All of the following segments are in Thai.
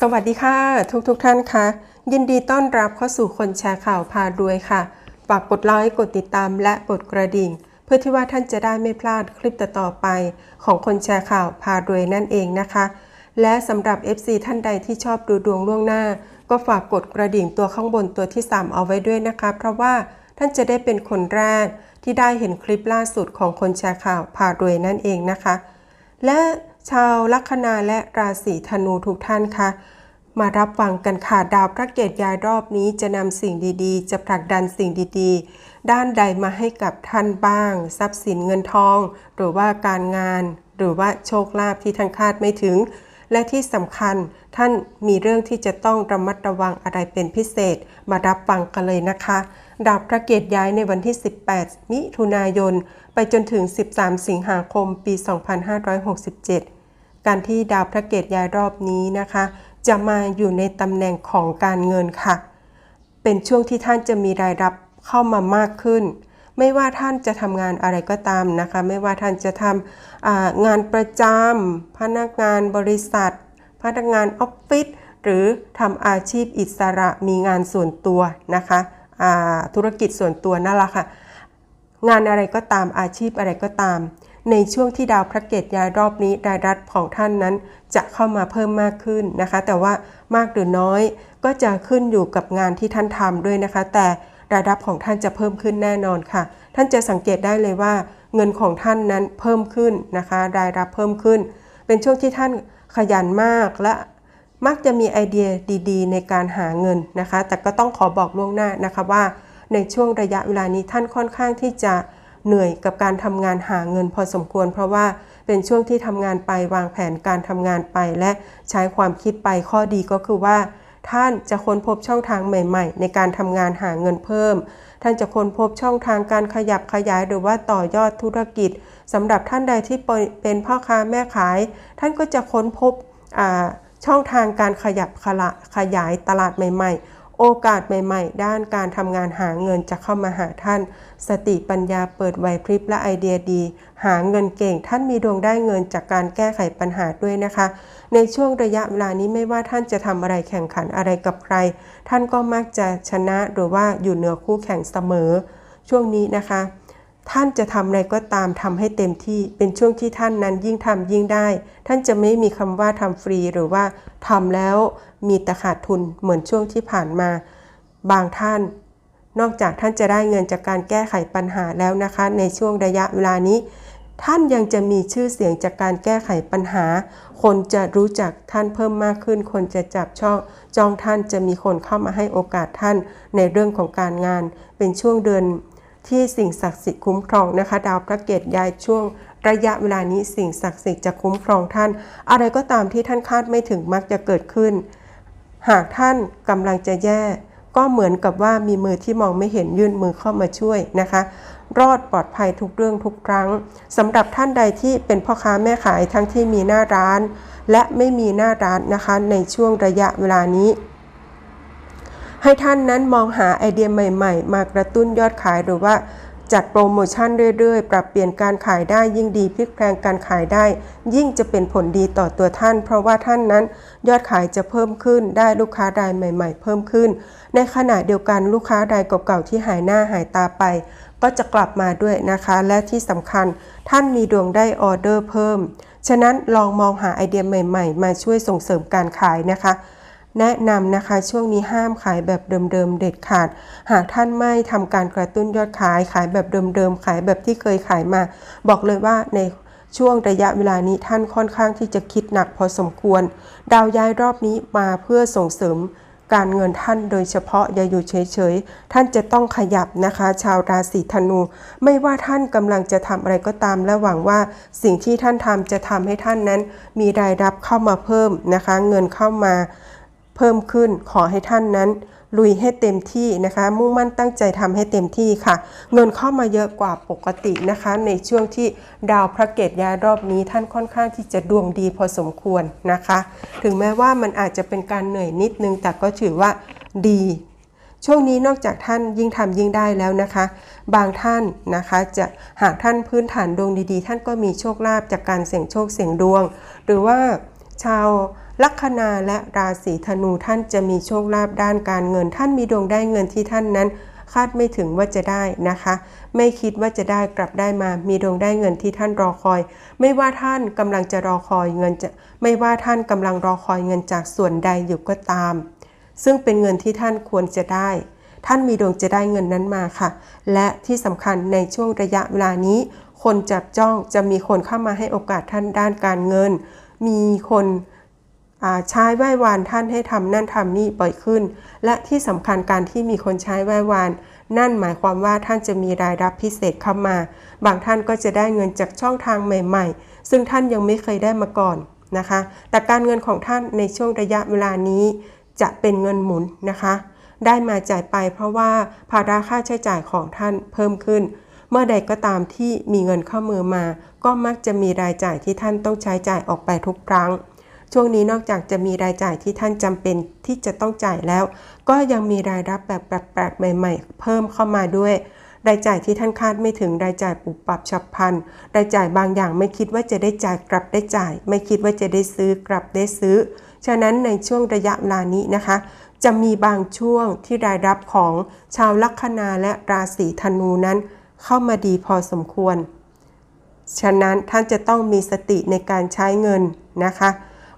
สวัสดีค่ะ ทุกทุกๆท่านคะยินดีต้อนรับเข้าสู่คนแชร์ข่าวพารวยค่ะฝากกดไลค์กดติดตามและกดกระดิ่ง เพื่อที่ว่าท่านจะได้ไม่พลาดคลิปต่อๆไป ของคนแชร์ข่าวพารวยนั่นเองนะคะ และสำหรับ FC ท่านใดที่ชอบดูดวงล่วงหน้า ก็ฝากกดกระดิ่งตัวข้างบนตัวที่ 3 เอาไว้ด้วยนะคะ เพราะว่าท่านจะได้เป็นคนแรกที่ได้เห็นคลิปล่าสุดของคนแชร์ข่าวพารวยนั่นเองนะคะ และ ชาวลัคนาและราศีธนูทุกท่านคะมารับฟังกันค่ะดาวพระเกตย้ายรอบนี้จะนำสิ่งดีๆ จะผลักดันสิ่งดีๆ ด้านใดมาให้กับท่านบ้าง ทรัพย์สินเงินทอง หรือว่าการงาน หรือว่าโชคลาภที่ท่านคาดไม่ถึง และที่สำคัญท่านมีเรื่องที่จะต้องระมัดระวังอะไรเป็นพิเศษ มารับฟังกันเลยนะคะ ดาวพระเกตย้ายในวันที่ 18 มิถุนายน ไปจนถึง 13 สิงหาคม ปี 2567 การที่ดาวพระเกตย้ายรอบนี้นะคะ จะมาอยู่ในตำแหน่งของการเงินค่ะ เป็นช่วงที่ท่านจะมีรายรับเข้ามามากขึ้น ไม่ว่าท่านจะทำงานอะไรก็ตามนะคะ ไม่ว่าท่านจะทำงานประจำพนักงานบริษัท พนักงานออฟฟิศหรือทำอาชีพอิสระมีงานส่วนตัวนะคะ ธุรกิจส่วนตัวนั่นแหละค่ะ งานอะไรก็ตามอาชีพอะไรก็ตาม ในช่วงที่ดาวพระเกตย้ายรอบนี้รายรับของท่านนั้นจะเข้ามาเพิ่มมากขึ้นนะคะ แต่ว่ามากหรือน้อยก็จะขึ้นอยู่กับงานที่ท่านทำด้วยนะคะ แต่รายรับของท่านจะเพิ่มขึ้นแน่นอนค่ะ ท่านจะสังเกตได้เลยว่า เงินของท่านนั้นเพิ่มขึ้นนะคะ รายรับเพิ่มขึ้น เป็นช่วงที่ท่านขยันมากและ มักจะมีไอเดียดีๆ ในการหาเงินนะคะ แต่ก็ต้องขอบอกล่วงหน้านะคะว่า ในช่วงระยะเวลานี้ท่านค่อนข้างที่จะเหนื่อยกับการทำงานหาเงินพอสมควร เพราะว่าเป็นช่วงที่ทำงานไปวางแผนการทำงานไป และใช้ความคิดไปข้อดีก็คือว่า ท่านจะค้นพบช่องทางใหม่ ๆ ในการทำงานหาเงินเพิ่ม ท่านจะค้นพบช่องทางการขยับขยายหรือว่าต่อยอดธุรกิจสำหรับท่านใดที่เป็นพ่อค้าแม่ขาย ท่านก็จะค้นพบ ช่องทางการขยับขละขยายตลาดใหม่ ๆ โอกาสใหม่ ๆ ด้านการทำงานหาเงินจะเข้ามาหาท่าน สติปัญญาเปิดไหวพริบและไอเดียดี หาเงินเก่งท่านมีดวงได้เงินจากการแก้ไขปัญหาด้วยนะคะ ในช่วงระยะเวลานี้ไม่ว่าท่านจะทำอะไรแข่งขันอะไรกับใคร ท่านก็มักจะชนะหรือว่าอยู่เหนือคู่แข่งเสมอ ช่วงนี้นะคะ ท่านจะทำอะไรก็ตามทำให้เต็มที่เป็นช่วงที่ท่านนั้นยิ่งทำยิ่งได้ ท่านจะไม่มีคำว่าทำฟรีหรือว่าทำแล้วมีแต่ขาดทุนเหมือนช่วงที่ผ่านมา บางท่าน นอกจากท่านจะได้เงินจากการแก้ไขปัญหาแล้วนะคะ ในช่วงระยะเวลานี้ ท่านยังจะมีชื่อเสียงจากการแก้ไขปัญหา คนจะรู้จักท่านเพิ่มมากขึ้น คนจะจับช่องจองท่านจะมีคนเข้ามาให้โอกาสท่านในเรื่องของการงาน เป็นช่วงเดือน ที่สิ่งศักดิ์สิทธิ์คุ้มครองนะคะ ดาวพระเกตย้ายช่วงระยะเวลานี้สิ่งศักดิ์สิทธิ์จะคุ้มครองท่าน อะไรก็ตามที่ท่านคาดไม่ถึงมักจะเกิดขึ้น หากท่านกำลังจะแย่ ก็เหมือนกับว่ามีมือที่มองไม่เห็นยื่นมือเข้ามาช่วยนะคะ รอดปลอดภัยทุกเรื่องทุกครั้งสำหรับท่านใดที่เป็นพ่อค้าแม่ขายทั้งที่มีหน้าร้าน และไม่มีหน้าร้านนะคะ ในช่วงระยะเวลานี้ ให้ท่านนั้นมองหาไอเดียใหม่ๆ มากระตุ้นยอดขายหรือว่าจัดโปรโมชั่นเรื่อยๆ ปรับเปลี่ยนการขายได้ยิ่งดีพลิกแพลงการขายได้ ยิ่งจะเป็นผลดีต่อตัวท่าน เพราะว่าท่านนั้นยอดขายจะเพิ่มขึ้นได้ลูกค้ารายใหม่ ๆ เพิ่มขึ้น ในขณะเดียวกันลูกค้ารายเก่าๆที่หายหน้าหายตาไป ก็จะกลับมาด้วยนะคะ และที่สำคัญท่านมีดวงได้ออเดอร์เพิ่ม ฉะนั้นลองมองหาไอเดียใหม่ ๆ มาช่วยส่งเสริมการขายนะคะ แนะนำนะคะช่วงนี้ห้ามขายแบบเดิมๆเด็ดขาด หากท่านไม่ทำการกระตุ้นยอดขายขายแบบเดิมๆขายแบบที่เคยขายมา บอกเลยว่าในช่วงระยะเวลานี้ท่านค่อนข้างที่จะคิดหนักพอสมควร ดาวย้ายรอบนี้มาเพื่อส่งเสริมการเงินท่านโดยเฉพาะอย่าอยู่เฉยๆ ท่านจะต้องขยับนะคะ ชาวราศีธนู ไม่ว่าท่านกำลังจะทำอะไรก็ตาม และหวังว่าสิ่งที่ท่านทำจะทำให้ท่านนั้น มีรายรับเข้ามาเพิ่มนะคะ เงินเข้ามา เพิ่มขึ้นขอให้ท่านนั้น ลุยให้เต็มที่นะคะ มุ่งมั่นตั้งใจทำให้เต็มที่ค่ะ เงินเข้ามาเยอะกว่าปกตินะคะ ในช่วงที่ดาวพระเกตย้ายรอบนี้ท่านค่อนข้างที่จะดวงดีพอสมควรนะคะ ถึงแม้ว่ามันอาจจะเป็นการเหนื่อยนิดนึงแต่ก็ถือว่าดีช่วงนี้นอกจากท่านยิ่งทำยิ่งได้แล้วนะคะ บางท่านนะคะจะหากท่านพื้นฐานดวงดีๆ ท่านก็มีโชคลาภจากการเสี่ยงโชคเสี่ยงดวง หรือว่า ชาวลัคนาและราศีธนูท่านจะมีโชคลาภด้านการเงิน ท่านมีดวงได้เงินที่ท่านนั้น คาดไม่ถึงว่าจะได้นะคะ ไม่คิดว่าจะได้กลับได้มา มีดวงได้เงินที่ท่านรอคอย ไม่ว่าท่านกำลังจะรอคอยเงินจะไม่ว่าท่านกำลังรอคอยเงินจากส่วนใดอยู่ก็ตาม ซึ่งเป็นเงินที่ท่านควรจะได้ ท่านมีดวงจะได้เงินนั้นมาค่ะ และที่สำคัญในช่วงระยะเวลานี้ คนจับจ้องจะมีคนเข้ามาให้โอกาสท่านด้านการเงิน มีคนใช้ไหว้วานท่านให้ทำนั่นทำนี่บ่อยขึ้น และที่สำคัญการที่มีคนใช้ไหว้วาน นั่นหมายความว่าท่านจะมีรายรับพิเศษเข้ามา บางท่านก็จะได้เงินจากช่องทางใหม่ ๆ ซึ่งท่านยังไม่เคยได้มาก่อนนะคะ แต่การเงินของท่านในช่วงระยะเวลานี้จะเป็นเงินหมุนนะคะ ได้มาจ่ายไปเพราะว่าภาระค่าใช้จ่ายของท่านเพิ่มขึ้น เมื่อใดก็ตามที่มีเงินเข้ามือมา ก็มักจะมีรายจ่ายที่ท่านต้องใช้จ่ายออกไปทุกครั้ง ช่วงนี้นอกจากจะมีรายจ่ายที่ท่านจำเป็นที่จะต้องจ่ายแล้ว ก็ยังมีรายรับแบบแปลกๆใหม่ ๆ เพิ่มเข้ามาด้วย รายจ่ายที่ท่านคาดไม่ถึงรายจ่ายปุบปับฉับพลันรายจ่ายบางอย่างไม่คิดว่าจะได้จ่ายกลับได้จ่าย ไม่คิดว่าจะได้ซื้อกลับได้ซื้อ ฉะนั้นในช่วงระยะเวลานี้นะคะจะมีบางช่วงที่รายรับของชาวลัคนาและราศีธนูนั้น เข้ามาดีพอสมควร ฉะนั้นท่านจะต้องมีสติในการใช้เงินนะคะ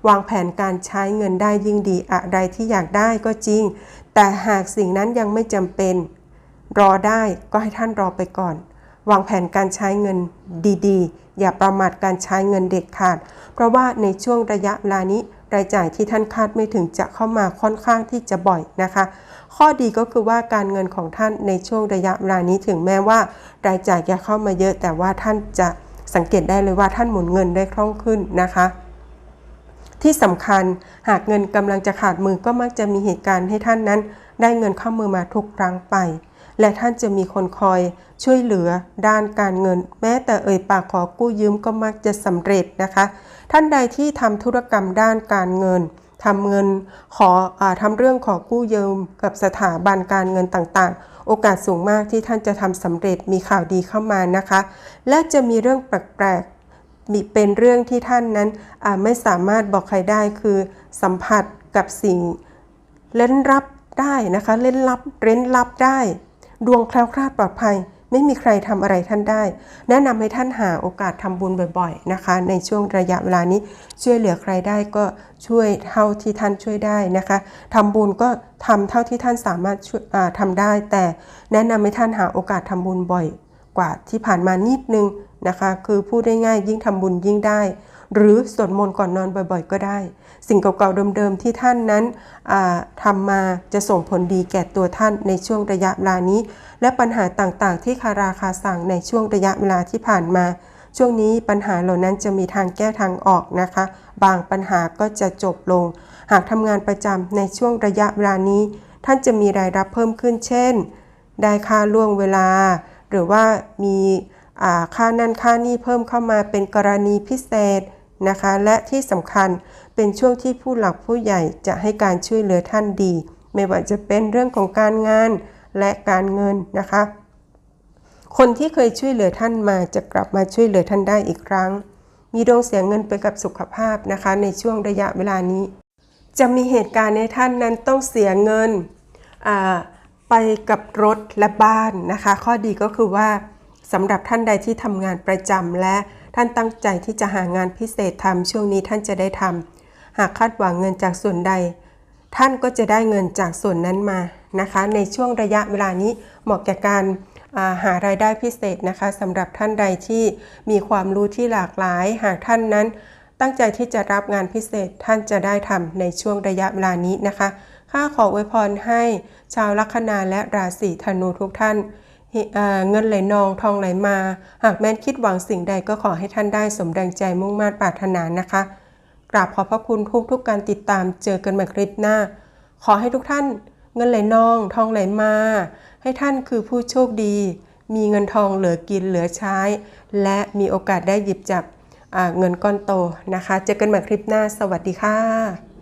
วางแผนการใช้เงินได้ยิ่งดีอะไรที่อยากได้ก็จริง แต่หากสิ่งนั้นยังไม่จำเป็น รอได้ก็ให้ท่านรอไปก่อน วางแผนการใช้เงินดีๆ อย่าประมาทการใช้เงินเด็ดขาด เพราะว่าในช่วงระยะเวลานี้ รายจ่ายที่ท่านคาดไม่ถึงจะเข้ามาค่อนข้างที่จะบ่อยนะคะ ข้อดีก็คือว่าการเงินของท่านในช่วงระยะเวลานี้ถึงแม้ว่า รายจ่ายจะเข้ามาเยอะแต่ว่าท่านจะสังเกตได้เลยว่าท่านหมุนเงินได้คล่องขึ้นนะคะที่สำคัญหากเงินกำลังจะขาดมือก็มักจะมีเหตุการณ์ให้ท่านนั้น ได้เงินเข้ามือมาทุกครั้งไป และท่านจะมีคนคอยช่วยเหลือด้านการเงิน แม้แต่เอ่ยปากขอกู้ยืมก็มักจะสำเร็จนะคะ ท่านใดที่ทำธุรกรรมด้านการเงินทำเงินขออทำเรื่องขอกู้ยืมกับสถาบันการเงินต่างๆ โอกาสสูงมากที่ท่านจะทำสำเร็จมีข่าวดีเข้ามานะคะ และจะมีเรื่องแปลกๆมีเป็นเรื่องที่ท่านนั้นไม่สามารถบอกใครได้คือสัมผัสกับสิ่งเล่นรับ ได้นะคะ เล่นลับเร้นลับได้ ดวงแคล้วคลาดปลอดภัย ไม่มีใครทำอะไรท่านได้ แนะนำให้ท่านหาโอกาสทำบุญบ่อย ๆนะคะ ในช่วงระยะเวลานี้ช่วยเหลือใครได้ก็ช่วยเท่าที่ท่านช่วยได้นะคะทำบุญก็ทำเท่าที่ท่านสามารถช่วยทำได้ แต่แนะนำให้ท่านหาโอกาสทำบุญบ่อยกว่าที่ผ่านมานิดนึงนะคะ คือพูดได้ง่ายยิ่งทำบุญยิ่งได้ หรือสวดมนต์ก่อนนอนบ่อยๆ ก็ได้ สิ่งเก่าๆเดิมๆที่ท่านนั้นทำมาจะส่งผลดีแก่ตัวท่านในช่วงระยะเวลานี้ และปัญหาต่างๆ ที่คาราคาสั่งในช่วงระยะเวลาที่ผ่านมา ช่วงนี้ปัญหาเหล่านั้นจะมีทางแก้ทางออกนะคะ บางปัญหาก็จะจบลง หากทำงานประจำในช่วงระยะเวลานี้ ท่านจะมีรายรับเพิ่มขึ้น เช่น ได้ค่าล่วงเวลา หรือว่ามีค่านั่นค่านี่เพิ่มเข้ามาเป็นกรณีพิเศษ นะคะ และที่สำคัญเป็นช่วงที่ผู้หลักผู้ใหญ่จะให้การช่วยเหลือท่านดี ไม่ว่าจะเป็นเรื่องของการงานและการเงินนะคะ คนที่เคยช่วยเหลือท่านมาจะกลับมาช่วยเหลือท่านได้อีกครั้ง มีดวงเสียเงินไปกับสุขภาพนะคะ ในช่วงระยะเวลานี้ จะมีเหตุการณ์ในท่านนั้นต้องเสียเงินไปกับรถและบ้านนะคะ ข้อดีก็คือว่าสำหรับท่านใดที่ทำงานประจำและ ท่านตั้งใจที่จะหางานพิเศษทำช่วงนี้ท่านจะได้ทำหากคาดหวังเงินจากส่วนใด ท่านก็จะได้เงินจากส่วนนั้นมานะคะ ในช่วงระยะเวลานี้เหมาะแก่การหารายได้พิเศษนะคะสำหรับท่านใดที่มีความรู้ที่หลากหลาย หากท่านนั้น ตั้งใจที่จะรับงานพิเศษท่านจะได้ทำในช่วงระยะเวลานี้นะคะข้าขออวยพรให้ชาวลัคนาและราศีธนูทุกท่าน เงินไหลนองทองไหลมา หากแม้นคิดหวังสิ่งใดก็ขอให้ท่านได้สมดังใจมุ่งมั่นปรารถนานะคะ กราบขอบพระคุณทุกทุกการติดตามเจอกันใหม่คลิปหน้า ขอให้ทุกท่านเงินไหลนองทองไหลมา ให้ท่านคือผู้โชคดี มีเงินทองเหลือกินเหลือใช้ และมีโอกาสได้หยิบจับเงินก้อนโตนะคะ เจอกันใหม่คลิปหน้า สวัสดีค่ะ